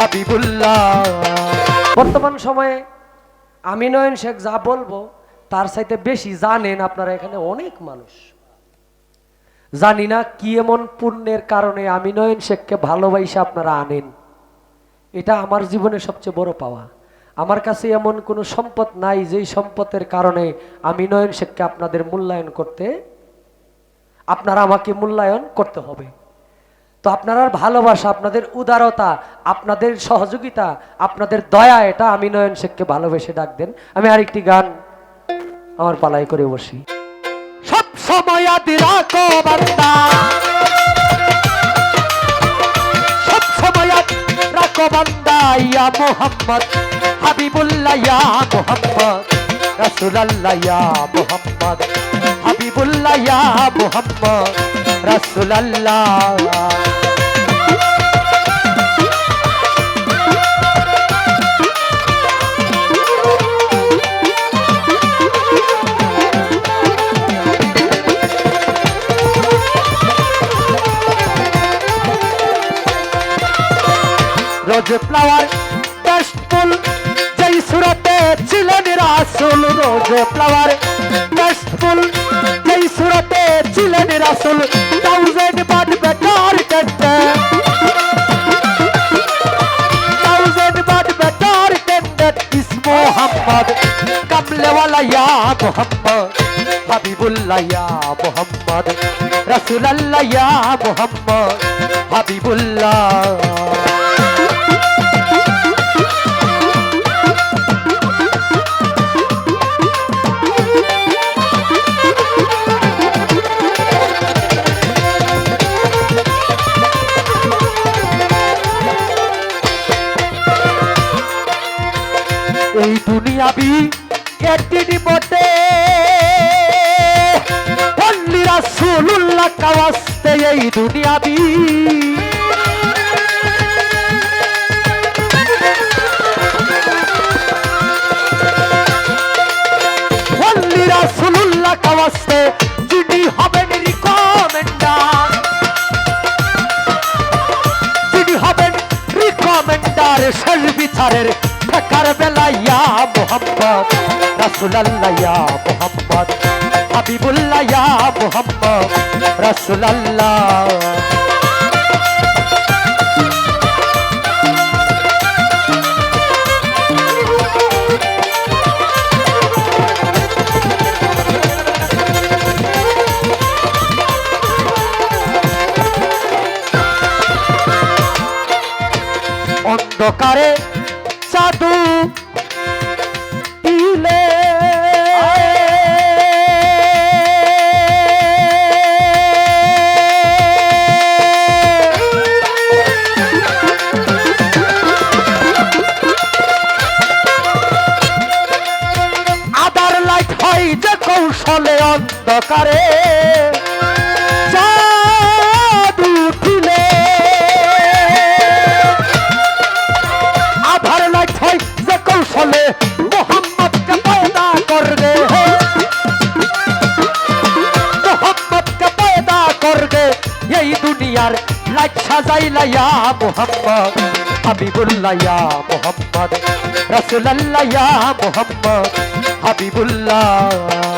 হাবিবুল্লাহ। বর্তমান সময়ে আমি নয়ন শেখ যা বলব, তার চাইতে বেশি জানেন আপনারা এখানে অনেক মানুষ। জানি না কি এমন পুণ্যের কারণে আমি নয়ন শেখকে ভালোবাসে আপনারা আনেন। এটা আমার জীবনে সবচেয়ে বড় পাওয়া। আমার কাছে এমন কোনো সম্পদ নাই যেই সম্পদের কারণে আমি নয়ন শেখকে আপনাদের মূল্যায়ন করতে, আপনারা আমাকে মূল্যায়ন করতে হবে। তো আপনার ভালোবাসা, আপনাদের উদারতা, আপনাদের সহযোগিতা, আপনাদের দয়া, এটা আমি নয়ন শেখকে ভালোবেসে ডাক দেন। আমি আরেকটি গান আমার পালাই করে বসি। সব সময় রাখো বান্দা সব সময় রাখো বান্দা ইয়া মোহাম্মদ। হাবিবুল্লাহ, ইয়া মোহাম্মদ। ইয়া মোহাম্মদ। হাবিবুল্লাহ, ইয়া মোহাম্মদ। রাসূলুল্লাহ। রোজ ফ্লাওয়ার ডাস্টফুল যেই সুরতে ছিলেন রাসুল রোজ ফ্লাওয়ার মোহাম্মদ কামলেওয়ালা ইয়া মোহাম্মদ হাবিবুল্লাহ ইয়া মোহাম্মদ রাসূলুল্লাহ ইয়া মোহাম্মদ হাবিবুল্লাহ এই দুনিয়াবি একদিনই বটে। পল্লী রাসূলুল্লাহ কাওয়াস্তে এই দুনিয়াবি পল্লী রাসূলুল্লাহ কাওয়াস্তে যিনি হবেন রিকমেন্ডার। যিনি হবেন রিকমেন্ডার শেষ ঠেকার বেলা ইয়া মোহাম্মদ রাসূলুল্লাহ ইয়া মোহাম্মদ হাবিবুল্লাহ ইয়া মোহাম্মদ রাসূলুল্লাহ। উঠিলে। আধার হয় যে কৌশলে এই দুনিয়ার লাইট সাজাইলা ইয়া মোহাম্মদ হাবিবুল্লাহ ইয়া মোহাম্মদ রাসূলুল্লাহ মোহাম্মদ, হাবিবুল্লাহ।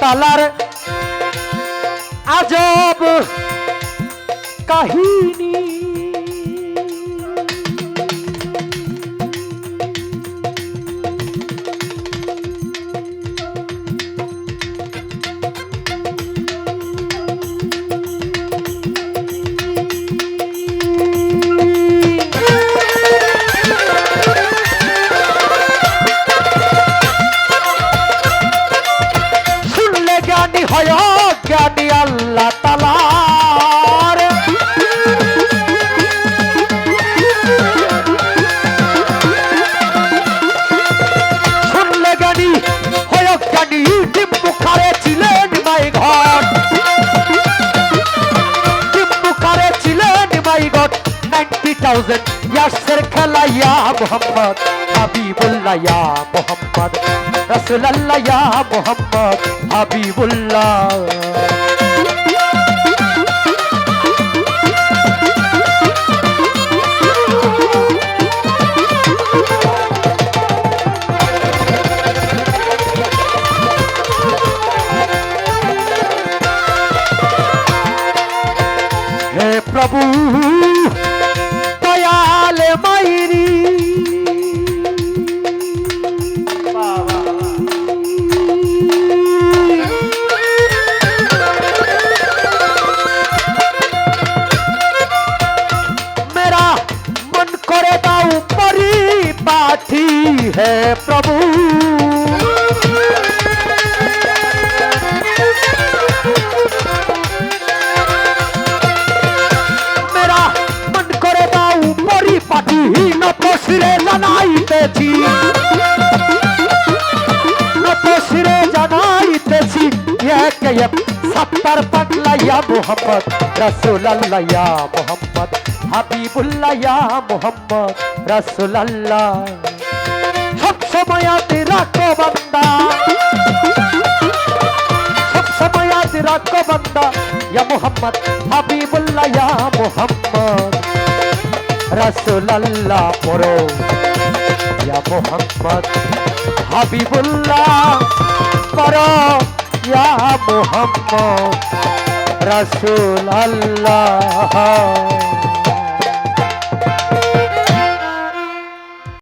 তালার আজব কাহিনী। থাউজেন্ড ইয়ার্সের খেলা ইয়া মোহাম্মদ হাবিবুল্লাহ ইয়া মোহাম্মদ রসুলাল্লাহ ইয়া মোহাম্মদ হাবিবুল্লাহ হে है प्रभु। मेरा मन करे बाऊ, मोरी ही न पोसरे लनाईतेছি न पोसरे जनाईतेছি ये एक सत्तर पगला या मोहम्मद रसूल अल्लाह या मोहम्मद हबीबुल्लाह या मोहम्मद रसूल अल्लाह সময় রাখো বান্দা সব সময় আজ রাখো বান্দা ইয়া মোহাম্মদ হাবিবুল্লাহ ইয়া মোহাম্মদ রাসূলুল্লাহ পড়ো ইয়া মোহাম্মদ হাবিবুল্লাহ পড়ো ইয়া মোহাম্মদ রাসূলুল্লাহ